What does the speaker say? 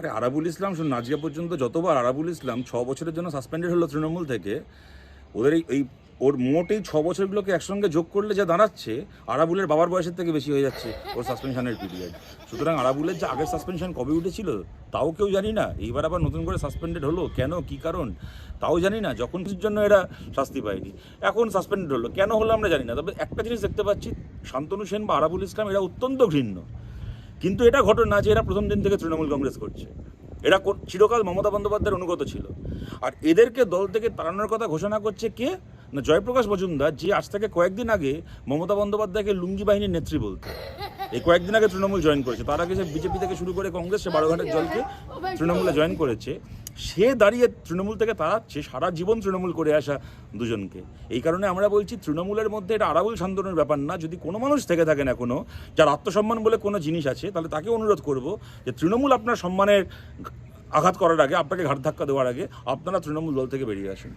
আরে আরাবুল ইসলাম শুনুন আজকে পর্যন্ত যতবার আরাবুল ইসলাম ছ বছরের জন্য সাসপেন্ডেড হলো তৃণমূল থেকে, ওদের এই এই, ওর মোটেই ছ বছরগুলোকে একসঙ্গে যোগ করলে যা দাঁড়াচ্ছে, আরাবুলের বাবার বয়সের থেকে বেশি হয়ে যাচ্ছে ওর সাসপেনশনের পিরিয়ড। সুতরাং আরাবুলের যে আগের সাসপেনশন কবে উঠেছিল, তাও কেউ জানি না। এইবার আবার নতুন করে সাসপেন্ডেড হলো, কেন, কি কারণ, তাও জানি না। যখন কিছুর জন্য এরা শাস্তি পায়নি, এখন সাসপেন্ডেড হলো, কেন হলো আমরা জানি না। তবে একটা জিনিস দেখতে পাচ্ছি, শান্তনু সেন বা আরাবুল ইসলাম এরা অত্যন্ত ঘৃণ্য। কিন্তু এটা ঘটনা যে এরা প্রথম দিন থেকে তৃণমূল কংগ্রেস করছে। এরা চিরকাল মমতা বন্দ্যোপাধ্যায়ের অনুগত ছিল। আর এদেরকে দল থেকে তাড়ানোর কথা ঘোষণা করছে কে? না জয়প্রকাশ মজুমদার যে আজ থেকে কয়েকদিন আগে মমতা বন্দ্যোপাধ্যায়কে লুঙ্গি বাহিনীর নেত্রী বলতে। এই কয়েকদিন আগে তৃণমূল জয়েন করেছে। তার আগে সে বিজেপি থেকে শুরু করে কংগ্রেস সে বারোঘাটের জলকে তৃণমূলে জয়েন করেছে। সে দাঁড়িয়ে তৃণমূল থেকে তাড়াচ্ছে সারা জীবন তৃণমূল করে আসা দুজনকে। এই কারণে আমরা বলছি, তৃণমূলের মধ্যে এটা আরাবুল শান্তনের ব্যাপার না। যদি কোনো মানুষ থেকে থাকেন এখনও যার আত্মসম্মান বলে কোনো জিনিস আছে, তাহলে তাকে অনুরোধ করব যে তৃণমূল আপনার সম্মানের আঘাত করার আগে, আপনাকে ঘাট ধাক্কা দেওয়ার আগে, আপনারা তৃণমূল দল থেকে বেরিয়ে আসুন।